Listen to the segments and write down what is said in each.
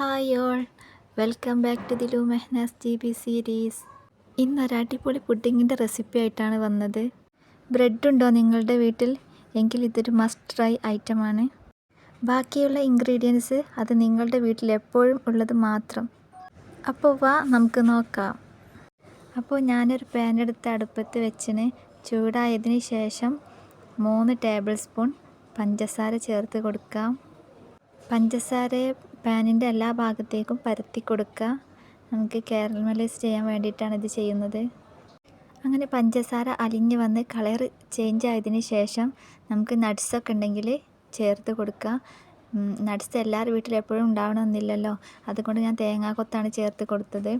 Hi all. Welcome back to the Dilu Mehnaz G B series. ഇന്ന് അടിപൊളി പുഡിങ്ങിന്റെ recipe ആയിട്ടാണ് വന്നത്. ബ്രെഡ് ഉണ്ടോ നിങ്ങളുടെ വീട്ടിൽ? എങ്കിൽ ഇതൊരു മസ്റ്റ് ട്രൈ ഐറ്റമാണ്. ബാക്കിയുള്ള ഇൻഗ്രീഡിയൻസ് അത് നിങ്ങളുടെ വീട്ടിൽ എപ്പോഴും ഉള്ളത് മാത്രം. അപ്പോൾ വാ നമുക്ക് നോക്കാം. അപ്പോൾ ഞാനൊരു പാൻ എടുത്ത് അടുപ്പത്ത് വെച്ചിന്. ചൂടായതിന് ശേഷം മൂന്ന് ടേബിൾ സ്പൂൺ പഞ്ചസാര ചേർത്ത് കൊടുക്കാം. പഞ്ചസാര പാനിന്റെ എല്ലാ ഭാഗത്തേക്കും പരത്തി കൊടുക്കുക. നമുക്ക് കാരമലൈസ് ചെയ്യാൻ വേണ്ടിയിട്ടാണ് ഇത് ചെയ്യുന്നത്. അങ്ങനെ പഞ്ചസാര അലിഞ്ഞ് വന്ന് കളർ ചേഞ്ച് ആയതിന് ശേഷം നമുക്ക് നട്ട്സൊക്കെ ഉണ്ടെങ്കിൽ ചേർത്ത് കൊടുക്കുക. നട്ട്സ് എല്ലാവരുടെ വീട്ടിലും എപ്പോഴും ഉണ്ടാവണമെന്നില്ലല്ലോ. അതുകൊണ്ട് ഞാൻ തേങ്ങാക്കൊത്താണ് ചേർത്ത് കൊടുത്തത്.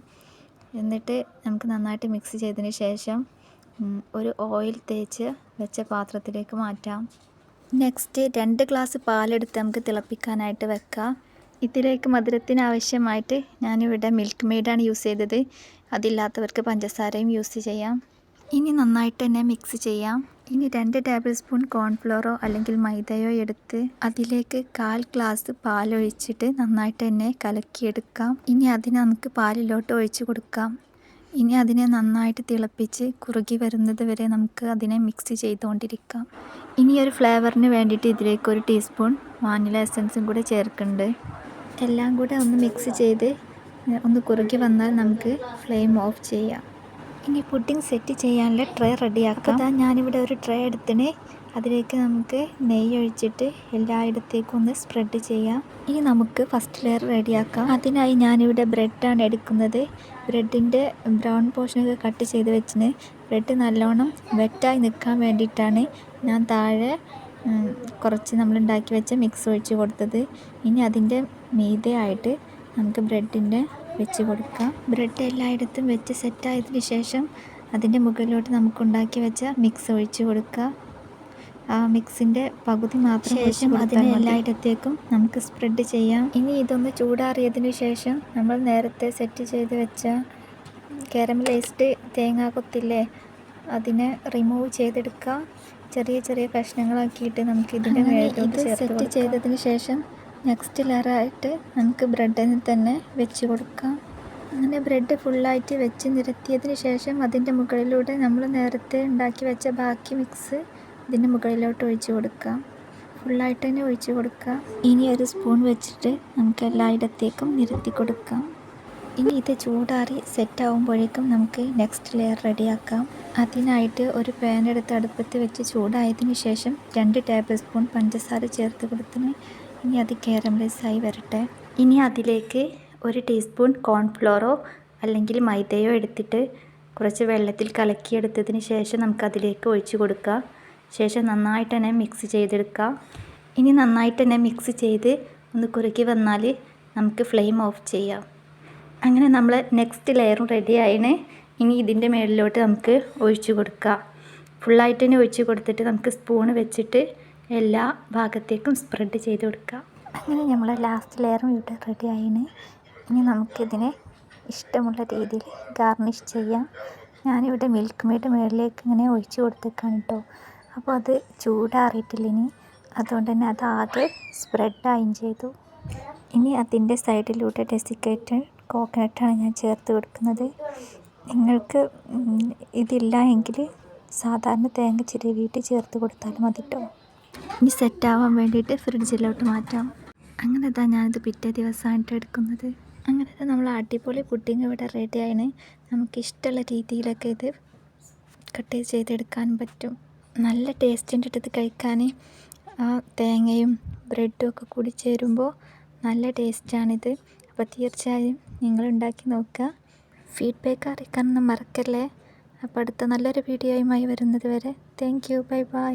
എന്നിട്ട് നമുക്ക് നന്നായിട്ട് മിക്സ് ചെയ്തതിന് ശേഷം ഒരു ഓയിൽ തേച്ച് വെച്ച പാത്രത്തിലേക്ക് മാറ്റാം. നെക്സ്റ്റ് രണ്ട് ഗ്ലാസ് പാലെടുത്ത് നമുക്ക് തിളപ്പിക്കാനായിട്ട് വെക്കാം. ഇതിലേക്ക് മധുരത്തിന് ആവശ്യമായിട്ട് ഞാനിവിടെ മിൽക്ക് മെയ്ഡാണ് യൂസ് ചെയ്തത്. അതില്ലാത്തവർക്ക് പഞ്ചസാരയും യൂസ് ചെയ്യാം. ഇനി നന്നായിട്ട് തന്നെ മിക്സ് ചെയ്യാം. ഇനി രണ്ട് ടേബിൾ സ്പൂൺ കോൺഫ്ലോറോ അല്ലെങ്കിൽ മൈദയോ എടുത്ത് അതിലേക്ക് കാൽ ഗ്ലാസ് പാലൊഴിച്ചിട്ട് നന്നായിട്ട് തന്നെ കലക്കിയെടുക്കാം. ഇനി അതിനെ നമുക്ക് പാലിലോട്ട് ഒഴിച്ച് കൊടുക്കാം. ഇനി അതിനെ നന്നായിട്ട് തിളപ്പിച്ച് കുറുകി വരുന്നത് വരെ നമുക്ക് അതിനെ മിക്സ് ചെയ്തുകൊണ്ടിരിക്കാം. ഇനി ഒരു ഫ്ലേവറിന് വേണ്ടിയിട്ട് ഇതിലേക്ക് ഒരു ടീസ്പൂൺ വാനില എസൻസും കൂടെ ചേർക്കുന്നുണ്ട്. എല്ലാം കൂടെ ഒന്ന് മിക്സ് ചെയ്ത് ഒന്ന് കുറുകി വന്നാൽ നമുക്ക് ഫ്ലെയിം ഓഫ് ചെയ്യാം. ഇനി പുഡിംഗ് സെറ്റ് ചെയ്യാനുള്ള ട്രേ റെഡിയാക്കാം അതാ ഞാനിവിടെ ഒരു ട്രേ എടുത്തിന്. അതിലേക്ക് നമുക്ക് നെയ്യ് ഒഴിച്ചിട്ട് എല്ലായിടത്തേക്കും ഒന്ന് സ്പ്രെഡ് ചെയ്യാം. ഇനി നമുക്ക് ഫസ്റ്റ് ലെയർ റെഡിയാക്കാം അതിനായി ഞാനിവിടെ ബ്രെഡാണ് എടുക്കുന്നത്. ബ്രെഡിന്റെ ബ്രൗൺ പോർഷനൊക്കെ കട്ട് ചെയ്ത് വെച്ചിന്. ബ്രെഡ് നല്ലോണം വെറ്റായി നിൽക്കാൻ വേണ്ടിയിട്ടാണ് ഞാൻ താഴെ കുറച്ച് നമ്മൾ ഉണ്ടാക്കി വെച്ച മിക്സ് ഒഴിച്ച് കൊടുത്തത്. ഇനി അതിന്റെ മീതെ ആയിട്ട് നമുക്ക് ബ്രെഡിന്റെ വെച്ച് കൊടുക്കാം. ബ്രെഡ് എല്ലായിടത്തും വെച്ച് സെറ്റായതിന് ശേഷം അതിന്റെ മുകളിലോട്ട് നമുക്ക് ഉണ്ടാക്കി വെച്ച മിക്സ് ഒഴിച്ച് കൊടുക്കുക ആ മിക്സിന്റെ പകുതി മാത്രം ശേഷം അതിനെ എല്ലായിടത്തേക്കും നമുക്ക് സ്പ്രെഡ് ചെയ്യാം. ഇനി ഇതൊന്ന് ചൂടാറിയതിന് ശേഷം നമ്മൾ നേരത്തെ സെറ്റ് ചെയ്ത് വെച്ച കാരമലൈസ്ഡ് തേങ്ങാ കൊത്തില്ലേ അതിനെ റിമൂവ് ചെയ്തെടുക്കുക ചെറിയ ചെറിയ കഷ്ണങ്ങളാക്കിയിട്ട് നമുക്ക് ഇതിന്റെ മേലോട്ട് സെറ്റ് ചെയ്തതിന് ശേഷം നെക്സ്റ്റ് ലെയറായിട്ട് നമുക്ക് ബ്രെഡിന് തന്നെ വെച്ച് കൊടുക്കാം. അങ്ങനെ ബ്രെഡ് ഫുള്ളായിട്ട് വെച്ച് നിരത്തിയതിന് ശേഷം അതിന്റെ മുകളിലൂടെ നമ്മൾ നേരത്തെ ഉണ്ടാക്കി വെച്ച ബാക്കി മിക്സ് ഇതിന്റെ മുകളിലോട്ട് ഒഴിച്ച് കൊടുക്കാം. ഫുള്ളായിട്ട് തന്നെ ഒഴിച്ച് കൊടുക്കാം. ഇനി ഒരു സ്പൂൺ വെച്ചിട്ട് നമുക്ക് എല്ലായിടത്തേക്കും നിരത്തി കൊടുക്കാം. ഇനി ഇത് ചൂടാറി സെറ്റ് ആകുമ്പോഴേക്കും നമുക്ക് നെക്സ്റ്റ് ലെയർ റെഡിയാക്കാം. അതിനായിട്ട് ഒരു പാൻ എടുത്ത് അടുപ്പത്ത് വെച്ച് ചൂടായതിന് ശേഷം രണ്ട് ടേബിൾ സ്പൂൺ പഞ്ചസാര ചേർത്ത് കൊടുത്തിന്. ഇനി അത് കാരമലൈസായി വരട്ടെ. ഇനി അതിലേക്ക് ഒരു ടീസ്പൂൺ കോൺഫ്ലോറോ അല്ലെങ്കിൽ മൈദയോ എടുത്തിട്ട് കുറച്ച് വെള്ളത്തിൽ കലക്കിയെടുത്തതിന് ശേഷം നമുക്ക് അതിലേക്ക് ഒഴിച്ചു കൊടുക്കാം. ശേഷം നന്നായിട്ട് തന്നെ മിക്സ് ചെയ്തെടുക്കുക ഇനി നന്നായിട്ട് തന്നെ മിക്സ് ചെയ്ത് ഒന്ന് കുറുക്കി വന്നാൽ നമുക്ക് ഫ്ലെയിം ഓഫ് ചെയ്യാം. അങ്ങനെ നമ്മൾ നെക്സ്റ്റ് ലെയറും റെഡി ആയിന്. ഇനി ഇതിന്റെ മേളിലോട്ട് നമുക്ക് ഒഴിച്ചു കൊടുക്കാം. ഫുള്ളായിട്ട് തന്നെ ഒഴിച്ച് കൊടുത്തിട്ട് നമുക്ക് സ്പൂണ് വെച്ചിട്ട് എല്ലാ ഭാഗത്തേക്കും സ്പ്രെഡ് ചെയ്ത് കൊടുക്കാം. അങ്ങനെ നമ്മൾ ലാസ്റ്റ് ലെയറും ഇവിടെ റെഡി ആയിന്. ഇനി നമുക്കിതിനെ ഇഷ്ടമുള്ള രീതിയിൽ ഗാർണിഷ് ചെയ്യാം. ഞാനിവിടെ മിൽക്ക് മെയ്ഡ് മുകളിലേക്ക് ഇങ്ങനെ ഒഴിച്ച് കൊടുത്തേക്കാണ് കേട്ടോ അപ്പോൾ അത് ചൂടാറിയിട്ടില്ല ഇനി. അതുകൊണ്ട് തന്നെ അത് ആകെ സ്പ്രെഡായും ചെയ്തു. ഇനി അതിന്റെ സൈഡിലൂടെ ഡെസിക്കേറ്റഡ് കോക്കനട്ടാണ് ഞാൻ ചേർത്ത് കൊടുക്കുന്നത്. നിങ്ങൾക്ക് ഇതില്ല എങ്കിൽ സാധാരണ തേങ്ങ ചിരവിയിട്ട് ചേർത്ത് കൊടുത്താലും മതി കേട്ടോ ഇനി സെറ്റാവാൻ വേണ്ടിയിട്ട് ഫ്രിഡ്ജിലോട്ട് മാറ്റാം. അങ്ങനെ ഇതാ ഞാനിത് പിറ്റേ ദിവസമായിട്ട് എടുക്കുന്നത്. അങ്ങനെ നമ്മൾ അടിപൊളി പുഡിങ് ഇവിടെ നമുക്ക് ഇഷ്ടമുള്ള രീതിയിലൊക്കെ ഇത് കട്ട് ചെയ്തെടുക്കാൻ പറ്റും. നല്ല ടേസ്റ്റിന്റെ അടുത്ത് കഴിക്കാൻ. ആ തേങ്ങയും ബ്രെഡും ഒക്കെ കൂടി ചേരുമ്പോൾ നല്ല ടേസ്റ്റാണിത് അപ്പോൾ തീർച്ചയായും നിങ്ങൾ ഉണ്ടാക്കി നോക്കുക. ഫീഡ്ബാക്ക് അറിയിക്കാനൊന്നും മറക്കല്ലേ. അപ്പോൾ അടുത്ത നല്ലൊരു വീഡിയോയുമായി വരുന്നത് വരെ. Thank you bye bye